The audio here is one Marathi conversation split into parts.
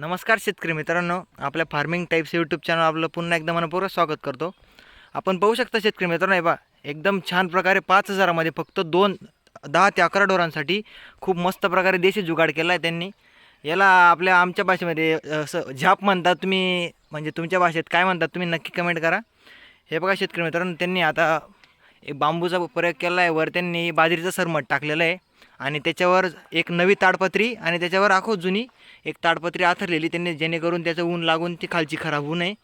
नमस्कार शेतकरी मित्रांनो आपल्या फार्मिंग टाईप्स यूट्यूब चॅनल आपलं पुन्हा एकदा मनपूर्वक स्वागत करतो. आपण पाहू शकता शेतकरी मित्रांनो हे बा एकदम छान प्रकारे पाच हजारामध्ये फक्त दोन दहा ते अकरा डोरांसाठी खूप मस्त प्रकारे देशी जुगाड केला आहे त्यांनी. याला आपल्या आमच्या भाषेमध्ये असं झाप म्हणतात तुम्ही म्हणजे तुमच्या भाषेत काय म्हणतात तुम्ही नक्की कमेंट करा. हे बघा शेतकरी मित्रांनो त्यांनी आता एक बांबूचा प्रयोग केला आहे वर त्यांनी बाजरीचं सरमट टाकलेलं आहे. आणि त्याच्यावर एक नवी ताडपत्री आणि त्याच्यावर आखो जुनी एक ताडपत्री आथरलेली त्यांनी जेणेकरून त्याचं ऊन लागून ती खालची खराब होऊ नये.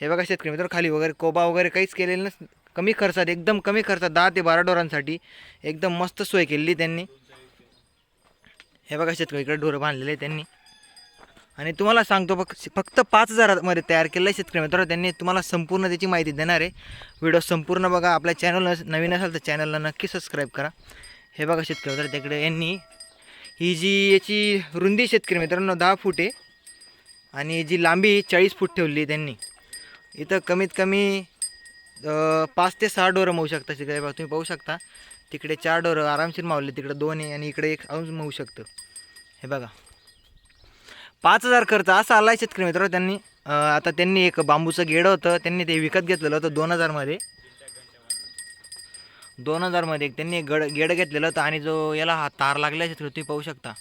हे बघा शेतकरी मित्र खाली वगैरे कोबा वगैरे काहीच केलेलं नस कमी खर्चात एकदम कमी खर्चात दहा ते बारा डोरांसाठी एकदम मस्त सोय केलेली त्यांनी. हे बघा शेतकरी इकडे ढोरं बांधलेले त्यांनी. आणि तुम्हाला सांगतो फक्त फक्त पाच हजारामध्ये तयार केलं आहे शेतकरी मित्र त्यांनी तुम्हाला संपूर्ण त्याची माहिती देणार आहे. व्हिडिओ संपूर्ण बघा. आपल्या चॅनल नवीन असाल तर चॅनलला नक्की सबस्क्राईब करा. हे बघा शेतकरी मित्र तिकडे यांनी ही जी याची रुंदी शेतकरी मित्रांनो दहा फूट आहे. आणि जी लांबी चाळीस फूट ठेवली आहे त्यांनी. इथं कमीत कमी पाच ते सहा डोरं मावू शकता तिकडे बघा तुम्ही पाहू शकता तिकडे चार डोरं आरामशीर मावले तिकडे दोन आहे आणि इकडे एक अजून मावू शकतं. हे बघा. पाच हजार खर्च असा आला आहे शेतकरी मित्र त्यांनी. आता त्यांनी एक बांबूचं गेडं होतं त्यांनी ते विकत घेतलेलं होतं दोन हजारमध्ये. दोन हजारमध्ये एक त्यांनी गड गेडं घेतलेलं होतं आणि जो याला हा तार लागला आहे तुम्ही पाहू शकता.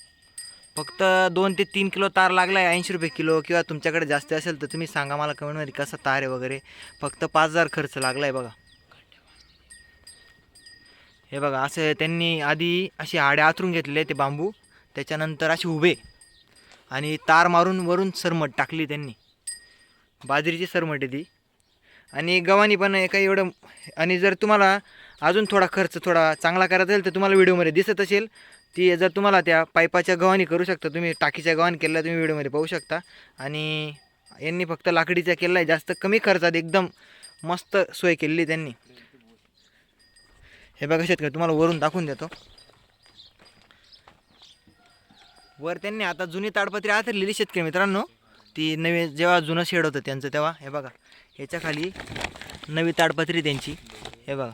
फक्त दोन ते तीन किलो तार लागला आहे ऐंशी रुपये किलो किंवा तुमच्याकडे जास्त असेल तर तुम्ही सांगा मला कमेंटमध्ये कसा तार आहे वगैरे. फक्त पाच हजार खर्च लागला आहे बघा. हे बघा असं त्यांनी आधी अशी आडे आथरून घेतले ते बांबू. त्याच्यानंतर असे उभे. आणि तार मारून वरून सरमट टाकली त्यांनी. बाजरीची सरमट आहे ती. आणि गव्हाणी पण काही एवढं आणि जर तुम्हाला अजून थोडा खर्च थोडा चांगला करायचा असेल तर तुम्हाला व्हिडिओमध्ये दिसत असेल. ती जर तुम्हाला त्या पाईपाच्या गव्हाणी करू शकता तुम्ही टाकीच्या गव्हाणी केल्या तुम्ही व्हिडिओमध्ये पाहू शकता. आणि यांनी फक्त लाकडीचा केला आहे जास्त कमी खर्चात एकदम मस्त सोय केलेली त्यांनी. हे बघा शेतकरी तुम्हाला वरून दाखवून देतो. वर त्यांनी आता जुनी ताडपत्री आतरलेली शेतकरी मित्रांनो. ती नवी जेव्हा जुनं शेड होतं त्यांचं तेव्हा हे बघा. ह्याच्या खाली नवी ताडपत्री त्यांची. हे बघा.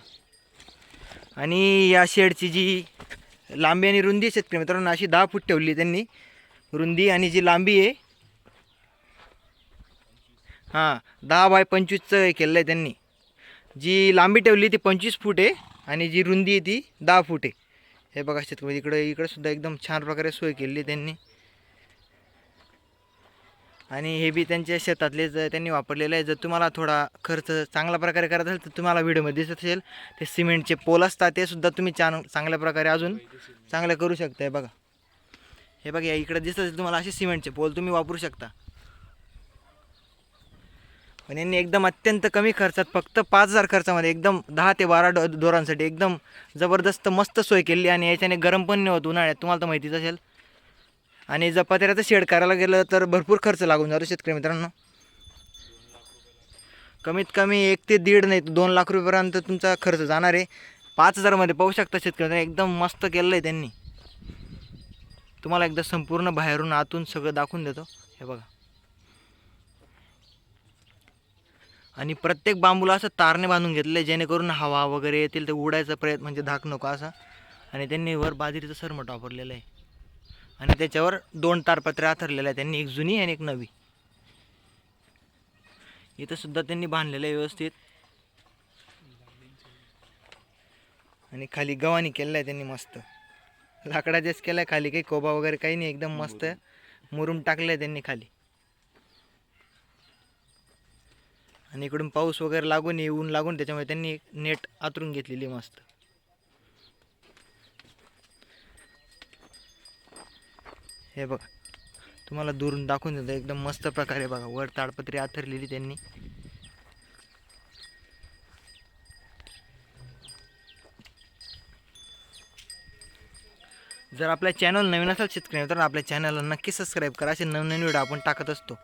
आणि या शेडची जी लांबी आणि रुंदी आहे शेतकरी मित्रांनो अशी दहा फूट ठेवली त्यांनी. रुंदी आणि जी लांबी आहे हां दहा बाय पंचवीसचं केलेलं आहे त्यांनी. जी लांबी ठेवली ती पंचवीस फूट आहे आणि जी रुंदी आहे ती दहा फूट आहे. हे बघा शेतकरी इकडं इकडंसुद्धा एकदम छान प्रकारे सोय केलेली आहे त्यांनी. आणि हे बी त्यांच्या शेतातले त्यांनी वापरलेलं आहे. जर तुम्हाला थोडा खर्च चांगल्या प्रकारे करायचा असेल तर तुम्हाला व्हिडिओमध्ये दिसत असेल. ते सिमेंटचे पोल असतात ते सुद्धा तुम्ही छान चांगल्या प्रकारे अजून चांगले करू शकताय बघा. हे बघा या इकडे दिसत असेल तुम्हाला असे सिमेंटचे पोल तुम्ही वापरू शकता. पण यांनी एकदम अत्यंत कमी खर्चात फक्त पाच हजार खर्चामध्ये एकदम दहा ते बारा डो दोरांसाठी एकदम जबरदस्त मस्त सोय केली आणि याच्याने गरम पण नाही होत उन्हाळ्यात. तुम्हाला तर माहितीच असेल. आणि जपात्याचं शेड करायला गेलं तर भरपूर खर्च लागून जातो शेतकरी मित्रांनो. कमीत कमी एक ते दीड नाही दोन लाख रुपयेपर्यंत तुमचा खर्च जाणार आहे. पाच हजारमध्ये पाहू शकता शेतकरी एकदम मस्त केलं आहे त्यांनी. तुम्हाला एकदा संपूर्ण बाहेरून आतून सगळं दाखवून देतो. हे बघा. आणि प्रत्येक बांबूला असं तारने बांधून घेतलं आहे जेणेकरून हवा वगैरे येतील ते उडायचा प्रयत्न म्हणजे धाक नको असा. आणि त्यांनी वर बाजरीचं सरमट वापरलेलं आहे. आणि त्याच्यावर दोन तारपत्रे आथरलेले आहे त्यांनी एक जुनी आणि एक नवी. इथं सुद्धा त्यांनी बांधलेलं आहे व्यवस्थित. आणि खाली गव्हाणी केलेलं आहे त्यांनी मस्त. लाकडाचेच केलं आहे खाली काही कोबा वगैरे काही नाही एकदम मस्त मुरुम. टाकलं आहे त्यांनी खाली. आणि इकडून पाऊस वगैरे लागून येऊन लागून त्याच्यामुळे त्यांनी एक नेट आतरून घेतलेली आहे मस्त. हे बघा तुम्हाला दुरून दाखवून देतो एकदम मस्त प्रकारे बघा वर ताडपत्री आथरलेली त्यांनी. जर आपल्या चॅनल नवीन असाल शेतकरी तर आपल्या चॅनलला नक्की सबस्क्राईब करा असे नवनवीन व्हिडिओ आपण टाकत असतो.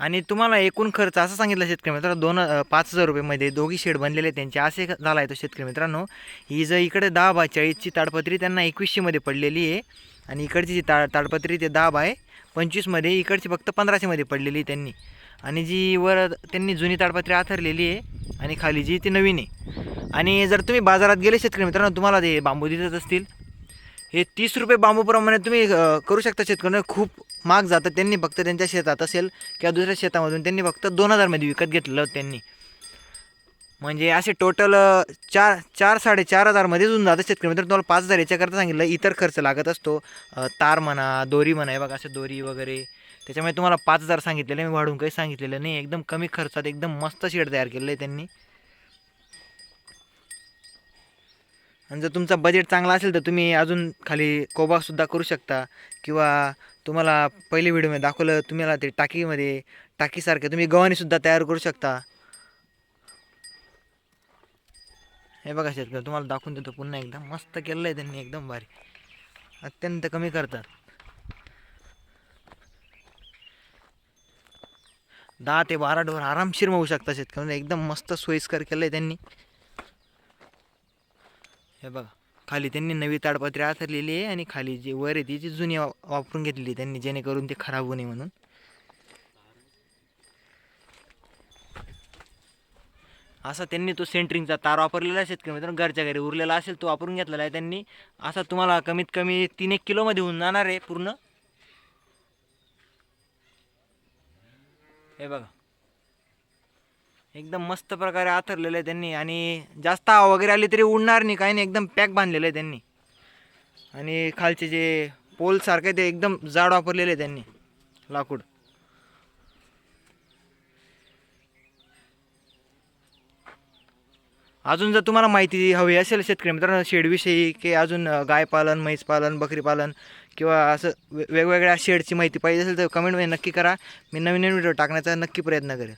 आणि तुम्हाला एकूण खर्च असं सांगितलं शेतकरी मित्र दोन पाच हजार रुपयेमध्ये दोघी शेड बनलेले त्यांचे असे झाला आहे तो शेतकरी मित्रांनो. ही जर इकडे दहा बाय चाळीसची ताडपत्री त्यांना एकवीसशेमध्ये पडलेली आहे आणि इकडची जी ता ताडपत्री ते दहा बाय पंचवीसमध्ये इकडची फक्त पंधराशेमध्ये पडलेली आहे त्यांनी. आणि जी वर त्यांनी जुनी ताडपत्री आथरलेली आहे आणि खाली जी ती नवीन आहे. आणि जर तुम्ही बाजारात गेले शेतकरी मित्रांनो तुम्हाला ते बांबू दिसत असतील. हे तीस रुपये बांबूप्रमाणे तुम्ही करू शकता शेतकऱ्यांना खूप माग जातं त्यांनी फक्त त्यांच्या शेतात असेल किंवा दुसऱ्या शेतामधून त्यांनी फक्त दोन हजारमध्ये विकत घेतलं त्यांनी. म्हणजे असे टोटल चार चार साडेचार हजारमध्ये होऊन जातं शेतकरी. तर तुम्हाला पाच हजार याच्याकरता सांगितलं इतर खर्च लागत असतो. तार म्हणा दोरी म्हणा हे बघा असं दोरी वगैरे. त्याच्यामुळे तुम्हाला पाच हजार सांगितलेलं मी वाढून काही सांगितलेलं नाही. एकदम कमी खर्चात एकदम मस्त शेड तयार केलेलं आहे त्यांनी. आणि जर तुमचा बजेट चांगला असेल तर तुम्ही अजून खाली कोबासुद्धा करू शकता. किंवा तुम्हाला पहिले व्हिडिओमध्ये दाखवलं तुम्हाला ते टाकीमध्ये टाकीसारखे तुम्ही गव्हाणीसुद्धा तयार करू शकता. हे बघा शेतकरी तुम्हाला दाखवून देतो पुन्हा एकदा. मस्त केलं आहे त्यांनी एकदम भारी. अत्यंत कमी करतात. दहा ते बारा डोर आरामशीर होऊ शकता शेतकऱ्यांना. एकदम मस्त सोयीस्कर केलं आहे त्यांनी. हे बघा. खाली त्यांनी नवी ताडपत्री आथरलेली आहे आणि खाली जी वर आहे ती जी जुनी वापरून घेतलेली त्यांनी जेणेकरून ते खराब होऊ नये म्हणून. असा त्यांनी तो सेंटरिंगचा तार वापरलेला आहे कमी तर घरच्या घरी उरलेला असेल तो वापरून घेतलेला आहे त्यांनी. असा तुम्हाला कमीत कमी तीन एक किलोमध्ये होऊन जाणार आहे पूर्ण. हे बघा. एकदम मस्त प्रकारे आथरलेलं आहे त्यांनी. आणि जास्त हवा वगैरे आली तरी उडणार नाही काही नाही एकदम पॅक बांधलेलं आहे त्यांनी. आणि खालचे जे पोलसारखे ते एकदम जाड वापरलेले आहे त्यांनी लाकूड. अजून जर तुम्हाला माहिती हवी असेल शेतकरी मित्रांनो शेडविषयी की अजून गायपालन गाय पालन म्हैस पालन बकरी पालन किंवा असं वे वेगवेगळ्या शेडची माहिती पाहिजे असेल तर कमेंटमध्ये नक्की करा. मी नवीन नवीन व्हिडिओ टाकण्याचा नक्की प्रयत्न करेन.